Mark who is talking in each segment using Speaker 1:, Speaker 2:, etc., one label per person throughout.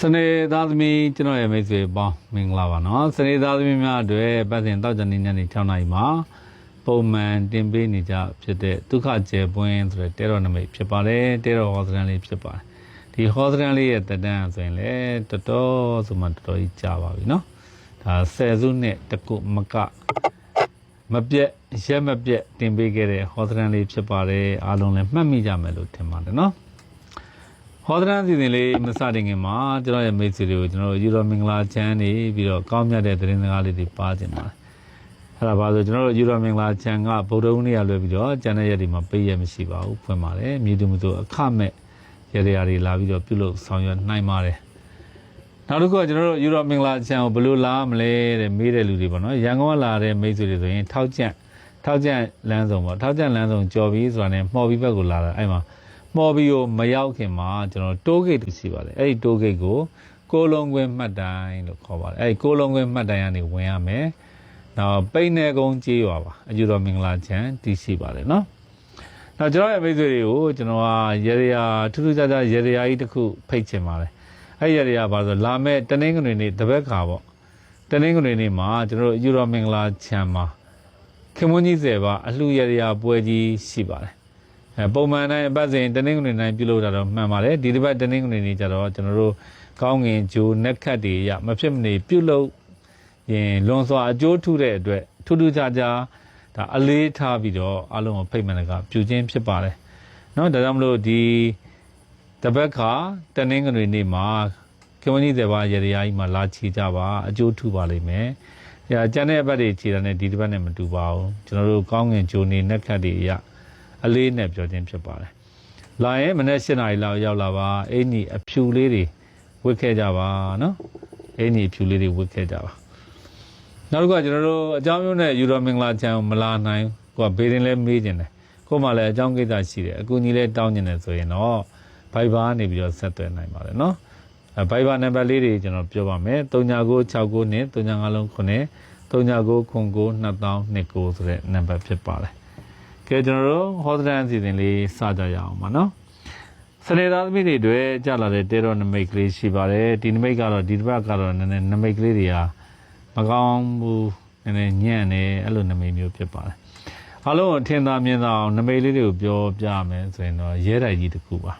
Speaker 1: စနေသားသမီးကျွန်တော်ရဲ့မိတ်ဆွေပေါင်းမင်္ဂလာပါနော်စနေသားသမီးများအတွက်ပတ်စဉ်တောက်ကြနေညနေ6နာရီမှာပုံမှန်တင်ပေးနေကြဖြစ်တဲ့ဒုက္ခကျေပွင်းဆိုတဲ့တဲတော်နမိတ်ဖြစ်ပါတယ်တဲတော်ဟောစရန်လေးဖြစ်ပါတယ်ဒီဟောစရန်လေးရဲ့တက်တန်းဆိုရင်လည်းတော်တော်ဆိုမှတော်တော်ကြီးကြာပါပြီနော်ဒါဆယ်စုနှစ်တစ်ခုမကမပြတ်ရက်မပြတ်တင်ပေးခဲ့တဲ့ဟောစရန်လေးဖြစ်ပါတယ်အားလုံးလည်းမှတ်မိကြမယ်လို့ထင်ပါတယ်နော် ဟောဒရန်စီစဉ်လေးမစတင်ခင်မှာကျွန်တော်ရဲ့မိတ်ဆွေတွေကိုကျွန်တော်ယူရောမင်္ဂလာချမ်းနေပြီးတော့ကောင်းမြတ်တဲ့သတင်းစကားလေးတွေပါချင်ပါတယ်အဲ့ဒါပါဆိုကျွန်တော်တို့ယူရောမင်္ဂလာချမ်းကဗုဒ္ဓဦးနေ့ရလွယ်ပြီးတော့ကျန်တဲ့ရက်တွေမှာပေးရမရှိပါဘူးဖွင့်ပါတယ်မြေတူမတူအခမဲ့ရရတွေလာပြီးတော့ပြုလုပ်ဆောင်ရွက်နိုင်ပါတယ်နောက်တစ်ခုကကျွန်တော်တို့ယူရောမင်္ဂလာချမ်းကိုဘယ်လိုလာမလဲတဲ့မေးတဲ့လူတွေပေါ့နော်ရန်ကုန်ကလာတဲ့မိတ်ဆွေတွေဆိုရင်ထောက်ကျန့်ထောက်ကျန့်လမ်းဆောင်ပေါ့ထောက်ကျန့်လမ်းဆောင်ကြော်ပြီးဆိုတာနဲ့မှော်ပြီးဘက်ကိုလာတာအဲ့မှာ မော်ဘီကိုမရောက်ခင်မှာကျွန်တော်တိုးဂိတ်တူရှိပါတယ်အဲ့ဒီတိုးဂိတ်ကိုကိုလုံးကွင်းမှတ်တိုင်လို့ခေါ်ပါတယ်အဲ့ဒီကိုလုံးကွင်းမှတ်တိုင်ကနေဝင်ရမယ်နောက်ပိန်းနေကုန်းကြေးရွာပါအယူတော်မင်္ဂလာချမ်းတည်ရှိပါတယ်နော်နောက်ကျွန်တော်ရဲ့မိတ်ဆွေတွေကိုကျွန်တော်ကရေရာထူးထူးခြားခြားရေရာကြီးတစ်ခုဖိတ်ချင်ပါတယ်အဲ့ဒီရေရာပါဆိုလာမဲ့တနင်္ဂနွေနေ့တပတ်ခါပေါ့တနင်္ဂနွေနေ့မှာကျွန်တော်တို့အယူတော်မင်္ဂလာချမ်းမှာခင်မွန်းကြီးစေပါအလှရေရာပွဲကြီးရှိပါတယ် အဲပုံမှန်တိုင်းအပတ်စဉ်တနင်္ဂနွေတိုင်းပြုလုပ်တာတော့မှန်ပါတယ်ဒီတစ်ပတ်တနင်္ဂနွေနေ့ကျတော့ကျွန်တော်တို့ကောင်းငင်ဂျိုနက်ခတ်တွေရမဖြစ်မနေပြုလုပ်ရင်လွန်စွာအကျိုးထူတဲ့အတွက်ထူးထူးခြားခြားဒါအလေးထားပြီးတော့အလုံးကိုဖိတ်မှန်တကပြုခြင်းဖြစ်ပါတယ်เนาะဒါကြောင့်မလို့ဒီတပတ်ခါတနင်္ဂနွေနေ့မှာကမ္ဘာကြီးတွေပါရေရာကြီးမှာလာချီကြပါအကျိုးထူပါလိမ့်မယ်။ဒါကျန်တဲ့အပတ်တွေခြေတာနဲ့ဒီတစ်ပတ်နဲ့မတူပါဘူး။ကျွန်တော်တို့ကောင်းငင်ဂျိုနေနက်ခတ်တွေရ အလေးနဲ့ပြောခြင်းဖြစ်ပါတယ်။လာရင်မနေ့၈နာရီလောက်ရောက်လာပါအင်းကြီးအဖြူလေးတွေဝတ်ခဲ့ကြပါနော်။အင်းကြီးအဖြူလေးတွေဝတ်ခဲ့ကြပါ။နောက်တစ်ခုကကျွန်တော်တို့အကြောင်းမျိုးနဲ့ယူရိုမင်္ဂလာချန်ကိုမလာနိုင်ကိုကဘေးရင်လဲမေးကျင်တယ်။ကို့မှာလည်းအကြောင်းကိစ္စရှိတယ်။အကူကြီးလဲတောင်းကျင်တယ်ဆိုရင်တော့ဘိုင်ဘာနေပြီးတော့ဆက်သွယ်နိုင်ပါတယ်နော်။အဲဘိုင်ဘာနံပါတ်လေးတွေကျွန်တော်ပြောပါမယ်။3969နဲ့39လုံး9 39692029ဆိုတဲ့နံပါတ်ဖြစ်ပါတယ်။ ကဲကျွန်တော်တို့ဟောဒရန်အစီအစဉ်လေးစကြရအောင်ပါနော်စနေသားသမီးတွေတွေကြာလာတဲ့တဲတော်နမိတ်ကလေးရှိပါတယ်ဒီနမိတ်ကတော့ဒီတစ်ပတ်ကတော့နည်းနည်းနမိတ်ကလေးတွေကမကောင်းဘူးနည်းနည်းညံ့နေအဲ့လိုနမိတ်မျိုးဖြစ်ပါတယ်အားလုံးအထင်သာမြင်သာအောင်နမိတ်လေးတွေကိုပြောပြမယ်ဆိုရင်တော့ရဲတိုက်ကြီးတစ်ခုပါ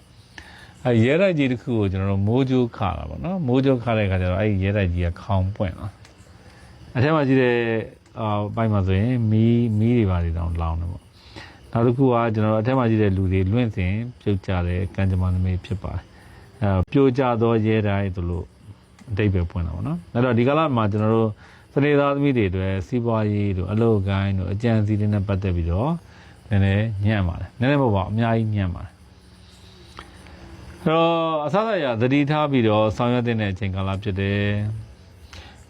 Speaker 1: အဲရဲတိုက်ကြီးတစ်ခုကိုကျွန်တော်တို့မိုးကြိုးခါတာပေါ့နော်မိုးကြိုးခါတဲ့အခါကျတော့အဲ့ဒီရဲတိုက်ကြီးကခေါင်းပွင့်လာအထက်မှာရှိတဲ့အာဘိုက်မှာဆိုရင်မီးမီးတွေပါတွေတောင်လောင်းတယ်ပေါ့ နောက်တစ်ခုကကျွန်တော်တို့အထက်မှာရှိတဲ့လူတွေလွင့်စင်ပြုတ်ကြတဲ့ကံကြမ္မာနမိတ်ဖြစ်ပါတယ်အဲပြိုကျသောရဲတိုင်းသူလို့အတိတ်ပဲပွင့်တာပေါ့နော်အဲ့တော့ဒီကလာမှာကျွန်တော်တို့စနေသားသမီးတွေအတွက်စီးပွားရေးတို့အလုပ်ကိုင်းတို့အကြံစီတွေနဲ့ပတ်သက်ပြီးတော့နည်းနည်းညံ့ပါတယ်နည်းနည်းမဟုတ်ပါဘူးအများကြီးညံ့ပါတယ်အဲ့တော့အစအရသတိထားပြီးတော့ဆောင်ရွက်တဲ့အချိန်ကာလဖြစ်တယ်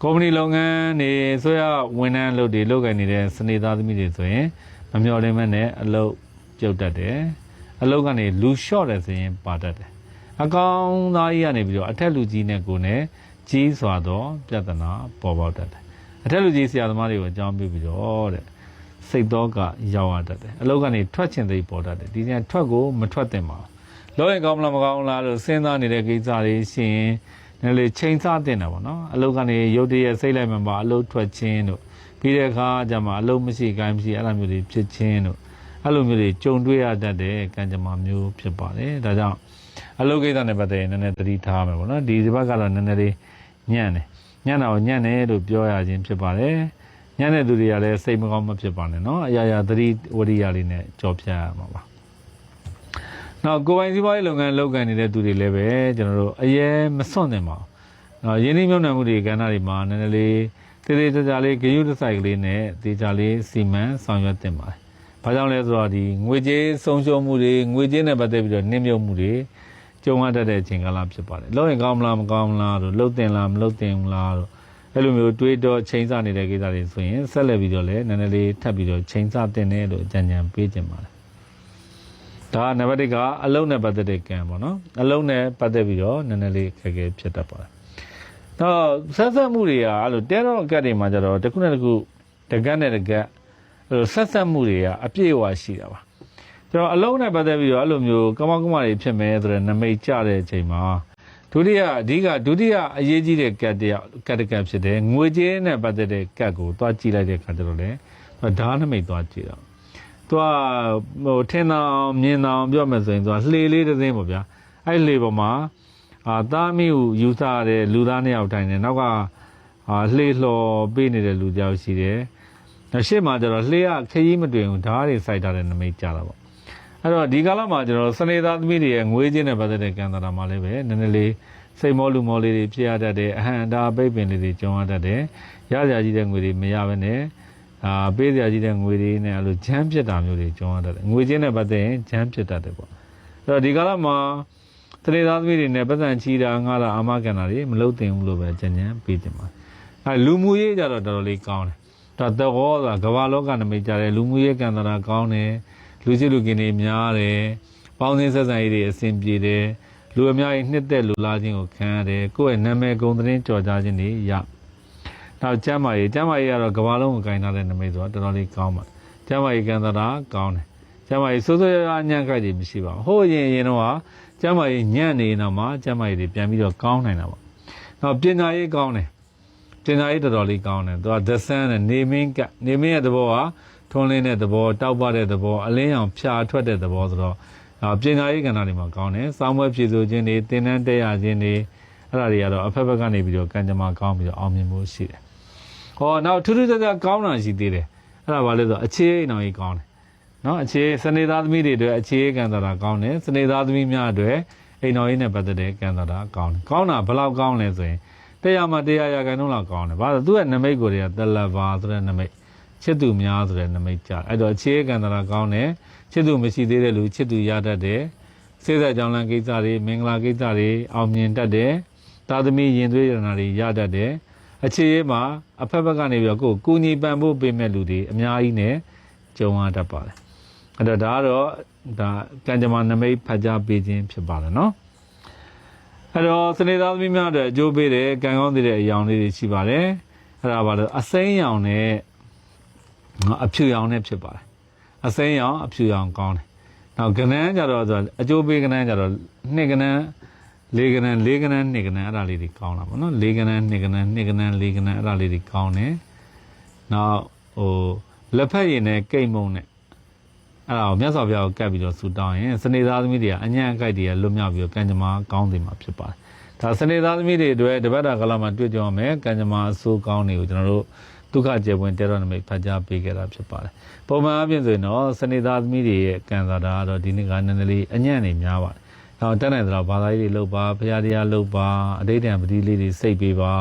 Speaker 1: ကုမ္ပဏီလုပ်ငန်းတွေဆိုရဝန်ထမ်းလုပ်တွေလုပ်ကိုင်နေတဲ့စနေသားသမီးတွေဆိုရင် မမျော်လင့်မဲ့နဲ့အလုတ်ပြုတ်တတ်တယ်အလုတ်ကနေလူလျှော့တယ်ဆိုရင်ပါတတ်တယ်အကောင်သားကြီးကနေပြီးတော့အထက်လူကြီးနဲ့ကိုယ်နဲ့ကြီးစွာသောပြဿနာပေါ်ပေါက်တတ်တယ်အထက်လူကြီးဆရာသမားတွေကိုအကြောင်းပြုပြီးတော့တဲ့စိတ်တော့ကရောက်ရတတ်တယ်အလုတ်ကနေထွက်ချင်သိပေါ်တတ်တယ်ဒီနေ့ထွက်ကိုမထွက်သင့်ပါဘူးလောရင်ကောင်းမလားမကောင်းလားလို့စဉ်းစားနေတဲ့ကိစ္စတွေရှင်နည်းလေချိန်စားတင်တာပေါ့နော်အလုတ်ကနေရုတ်တရက်စိတ်လိုက်မှပါအလုတ်ထွက်ခြင်းတို့ ပြီးတဲ့အခါကျမှအလုံးမရှိကိုင်းမရှိအဲ့လိုမျိုးတွေဖြစ်ချင်းတို့အဲ့လိုမျိုးတွေကြုံတွေ့ရတတ်တဲ့ကံကြမ္မာမျိုးဖြစ်ပါတယ်ဒါကြောင့်အလုတ်ကိစ္စနဲ့ပတ်သက်ရင်နည်းနည်းသတိထားမယ်ပေါ့နော်ဒီဒီဘက်ကတော့နည်းနည်းလေးညံ့တယ်ညံ့တာကိုညံ့တယ်လို့ပြောရခြင်းဖြစ်ပါတယ်ညံ့တဲ့သူတွေကလည်းစိတ်မကောင်းမဖြစ်ပါနဲ့နော်အရာရာသတိဝရိယလေးနဲ့ကြော်ဖြတ်ရမှာပါနောက်ကိုယ်ပိုင်စီးပွားရေးလုပ်ငန်းလုပ်ကိုင်နေတဲ့သူတွေလည်းပဲကျွန်တော်တို့အရဲမစွန့်နေပါဘူးနော်ရင်းနှီးမြှုပ်နှံမှုတွေကဏ္ဍတွေမှာနည်းနည်းလေး တည်တည်ကြကြလေးဂရုတစိုက်ကလေးနဲ့တေချာလေးစီမံဆောင်ရွက်တင်ပါတယ်။ဘာကြောင့်လဲဆိုတော့ဒီငွေကြေးဆုံးရှုံးမှုတွေငွေကြေးနဲ့ပတ်သက်ပြီးတော့နှိမ့်မြုပ်မှုတွေကြုံရတတ်တဲ့အချိန်ကာလဖြစ်ပါတယ်။လုပ်ရင်ကောင်းမလားမကောင်းမလားတို့လုပ်တင်လားမလုပ်တင်ဘူးလားတို့အဲ့လိုမျိုးတွေးတော့ချိန်ဆနေတဲ့ကိစ္စတွေဆိုရင်ဆက်လက်ပြီးတော့လည်းနည်းနည်းလေးထပ်ပြီးတော့ချိန်ဆတင်တယ်လို့အကြံဉာဏ်ပေးခြင်းပါတယ်။ဒါကနံပါတ်1ကအလုံးနဲ့ပတ်သက်တဲ့ကံပေါ့နော်။အလုံးနဲ့ပတ်သက်ပြီးတော့နည်းနည်းလေးခက်ခဲဖြစ်တတ်ပါတယ်။ တော့ဆက်ဆက်မှုတွေကအဲ့လိုတဲတော့အကတ်တွေမှာကြတော့တစ်ခုနဲ့တစ်ခုတကတ်နဲ့တကတ်အဲ့လိုဆက်ဆက်မှုတွေကအပြည့်အဝရှိတာပါ။ကျွန်တော်အလုံးနဲ့ပတ်သက်ပြီးတော့အဲ့လိုမျိုးကမောက်ကမတွေဖြစ်မယ်ဆိုတဲ့နမိတ်ကြတဲ့အချိန်မှာဒုတိယအဓိကဒုတိယအရေးကြီးတဲ့ကတ်တရကတ်တကတ်ဖြစ်တယ်ငွေကြေးနဲ့ပတ်သက်တဲ့ကတ်ကိုသွားကြည့်လိုက်တဲ့ခါကျတော့လေဓာတ်နမိတ်သွားကြည့်တော့သူကဟိုထင်သာအောင်မြင်သာအောင်ပြောမယ်ဆိုရင်သူကလှေလေးတစ်စင်းပေါ့ဗျာအဲ့လှေပေါ်မှာ အာသားမီးကိုယူဆရတဲ့လူသားနှစ်ယောက်ထိုင်နေနောက်ကအာလှေလှော်ပေးနေတဲ့လူတစ်ယောက်ရှိတယ်နောက်ရှေ့မှာကျတော့လှေကခရီးမတွင်ဘူးဓာတ်တွေစိုက်ထားတဲ့နမိတ်ကြတာပေါ့အဲ့တော့ဒီကာလမှာကျွန်တော်တို့စနေသားသမီးတွေရဲ့ငွေချင်းနဲ့ပတ်သက်တဲ့ကံတာမှာလည်းပဲနည်းနည်းလေးစိတ်မောလူမောလေးတွေဖြစ်ရတတ်တယ်အဟံတာပိတ်ပင်လေးတွေကျုံရတတ်တယ်ရစရာကြီးတဲ့ငွေတွေမရဘဲနဲ့အာပေးစရာကြီးတဲ့ငွေတွေနဲ့အဲ့လိုဂျမ်းဖြစ်တာမျိုးတွေကျုံရတတ်တယ်ငွေချင်းနဲ့ပတ်သက်ရင်ဂျမ်းဖြစ်တတ်တယ်ပေါ့အဲ့တော့ဒီကာလမှာ စနေသားသမီးတွေနဲ့ပတ်စံချီတာငါလာအာမကန်တာတွေမလုပ်သင့်ဘူးလို့ပဲကြံ့ကြံ့ပေးတင်ပါအဲလူမှုရေးကြတော့တော်တော်လေးကောင်းတယ်ဒါတော့ဆိုတာကမ္ဘာလောကနမိတ်ကြတယ်လူမှုရေးကံတာကောင်းတယ်လူရှိလူကင်တွေများတယ်။ပေါင်းစင်းဆက်ဆံရေးတွေအဆင်ပြေတယ်။လူအများကြီးနှစ်သက်လူလာခြင်းကိုခံရတယ်။ကိုယ့်ရဲ့နာမည်ဂုဏ်သတင်းကြော်ကြားခြင်းတွေရ။နောက်ကျမ်းမာရေးကျမ်းမာရေးကတော့ကမ္ဘာလုံးကိုကင်ထားတဲ့နမိတ်ဆိုတာတော်တော်လေးကောင်းပါတယ်။ကျမ်းမာရေးကံသတာကောင်းတယ်။ကျမ်းမာရေးစိုးစိုးရွားရွားညံ့ခိုက်တွေမရှိပါဘူး။ဟိုအရင်အရင်တော့ ကကျမ်းမာရေးညံ့နေတော့မှကျမ်းမာရေးတွေပြန်ပြီးတော့ကောင်းနိုင်တာပေါ့။နောက်ပညာရေးကောင်းတယ်။ပညာရေးတော်တော်လေးကောင်းတယ်။သူက the sun နဲ့နေမင်းကနေမင်းရဲ့သဘောကထွန်းလင်းတဲ့သဘောတောက်ပတဲ့သဘောအလင်းအောင်ဖြာထွက်တဲ့သဘောဆိုတော့အာပညာရေးကဏ္ဍတွေမှာကောင်းတယ်။စောင်းပွဲဖြည့်ဆို့ခြင်းတွေတင်နန်းတက်ရခြင်းတွေအဲ့ဒါတွေကတော့အဖက်ဖက်ကနေပြီးတော့ကံကြမ္မာကောင်းပြီးတော့အောင်မြင်မှုရှိတယ်။ဟောနောက်ထူးထူးခြားခြားကောင်းတာရှိသေးတယ်။အဲ့ဒါဘာလဲဆိုတော့အခြေအိမ်အောင်ကြီးကောင်းတယ်။ နော်အခြေစနေသားသမီးတွေအတွက်အခြေကံတာတာကောင်းတယ်။စနေသားသမီးများအတွက်အိမ်တော်ကြီးနဲ့ပတ်သက်တဲ့ကံတာတာကောင်းတယ်။ကောင်းတာဘယ်လောက်ကောင်းလဲဆိုရင်တရားမှတရားရာခိုင်နှုန်းလောက်ကောင်းတယ်။ဘာလို့သူ့ရဲ့နမိတ်ကိုတွေကတလဘာဆိုတဲ့နမိတ်ချစ်သူများဆိုတဲ့နမိတ်ကြအဲ့တော့အခြေကံတရာကောင်းတယ်ချစ်သူမရှိသေးတဲ့လူချစ်သူရတတ်တယ်စေစကြောင်းလန်းကိစ္စတွေမင်္ဂလာကိစ္စတွေအောင်မြင်တတ်တယ်သာသမီရင်သွေးရတနာတွေရတတ်တယ်အခြေရေးမှာအဖက်ဖက်ကနေပြီးတော့ကိုယ်ကူညီပံ့ပိုးပေးမဲ့လူတွေအများကြီးနဲ့ကြုံရတတ်ပါတယ် အဲ့တော့ဒါကတော့ဒါကံကြမ္မာနမိတ်ဖတ်ကြားပေးခြင်းဖြစ်ပါတယ်နော်အဲ့တော့စနေသားသမီးများအတွက်အကျိုးပေးတဲ့ကံကောင်းတဲ့အယောင်လေးတွေရှိပါတယ်အဲ့ဒါပါလို့အစိမ်းရောင်နဲ့နော်အဖြူရောင်နဲ့ဖြစ်ပါတယ်အစိမ်းရောင်အဖြူရောင်ကောင်းတယ်နောက်ကနန်းကြတော့ဆိုအကျိုးပေးကနန်းကြတော့နှစ်ကနန်းလေးကနန်းလေးကနန်းနှစ်ကနန်းအဲ့ဒါလေးတွေကောင်းတာပေါ့နော်လေးကနန်းနှစ်ကနန်းနှစ်ကနန်းလေးကနန်းအဲ့ဒါလေးတွေကောင်းတယ်နောက်ဟိုလက်ဖက်ရည်နဲ့ကိတ်မုံနဲ့ အဲ့ဒါကိုမြတ်စွာဘုရားကိုကပ်ပြီးတော့ဆူတောင်းရင်စနေသားသမီးတွေကအညံ့အကိုက်တွေကလွတ်မြောက်ပြီးတော့ကံကြမ္မာကောင်းတယ်မှာဖြစ်ပါတယ်ဒါစနေသားသမီးတွေအတွက်တပတ်တာကာလမှာတွေ့ကြရမယ်ကံကြမ္မာအဆိုးကောင်းတွေကိုကျွန်တော်တို့ဒုက္ခကျေပွင့်တေရောနမိတ်ဖတ်ကြားပေးခဲ့တာဖြစ်ပါတယ်။ပုံမှန်အပြင်ဆိုရင်တော့စနေသားသမီးတွေရဲ့ကံစားတာကတော့ဒီနေ့ကနည်းနည်းလေးအညံ့နေများပါတယ်။နောက်တက်နိုင်သလောက်ဘာသာရေးတွေလုပ်ပါဖရာတရားလုပ်ပါအတိတ်တံပတိလေးတွေစိတ်ပေးပါ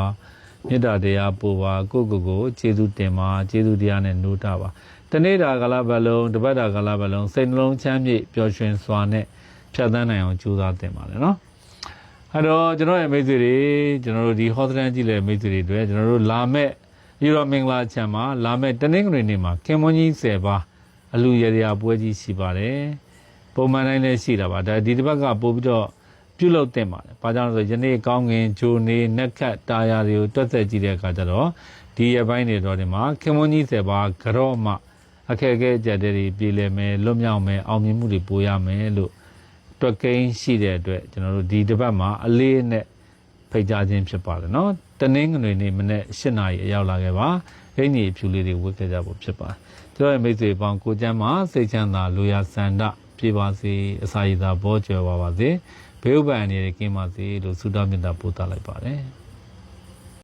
Speaker 1: မေတ္တာတရားပို့ပါကိုယ့်ကိုယ်ကိုကျေးဇူးတင်ပါကျေးဇူးတရားနဲ့နှိုးတာပါ။ တနေ့တာကာလပတ်လုံးတပတ်တာကာလပတ်လုံးစိတ်နှလုံးချမ်းမြေ့ပျော်ရွှင်စွာနဲ့ဖြတ်သန်းနိုင်အောင်ကြိုးစားတင်ပါတယ်နော်။အဲ့တော့ကျွန်တော်ရဲ့မိတ်ဆွေတွေကျွန်တော်တို့ဒီဟောသတန်ကြည့်လေမိတ်ဆွေတွေအတွက်ကျွန်တော်တို့လာမဲ့ပြီးတော့မင်္ဂလာချမ်းမှာလာမဲ့တနင်္ဂနွေနေ့မှာခင်မွန်ကြီး10ပါးအလူရရပွဲကြီးရှိပါတယ်ပုံမှန်တိုင်းလည်းရှိတာပါဒါဒီတစ်ပတ်ကပို့ပြီးတော့ပြုလုပ်တင်ပါတယ်ဘာကြောင့်လဲဆိုယနေ့ကောင်းငင်ဂျိုနေနက်ခတ်တာယာတွေကိုတွက်သက်ကြည့်တဲ့အခါကျတော့ဒီရပိုင်းတွေတော့ဒီမှာခင်မွန်ကြီး10ပါးကြော့မှ အခက်အခဲကြတဲ့တွေပြည်လည်မယ်လွတ်မြောက်မယ်အောင်မြင်မှုတွေပိုရမယ်လို့တွက်ကိန်းရှိတဲ့အတွက်ကျွန်တော်တို့ဒီတစ်ပတ်မှာအလေးနဲ့ဖိတ်ကြားခြင်းဖြစ်ပါတယ်နော်တနင်္ဂနွေနေ့မနေ့၈နာရီအရောက်လာခဲ့ပါအင်ကြီးအဖြူလေးတွေဝတ်ခဲ့ကြဖို့ဖြစ်ပါတယ်ကျွန်တော်ရဲ့မိတ်ဆွေပေါင်းကိုကျမ်းမှာစိတ်ချမ်းသာလိုရာစန္ဒပြေပါစေအစာရည်သာဘောကျွယ်ပါပါစေဘေးဥပ္ပန်အနေနဲ့ကင်းပါစေလို့ဆုတောင်းမြတ်တာပို့သလိုက်ပါတယ်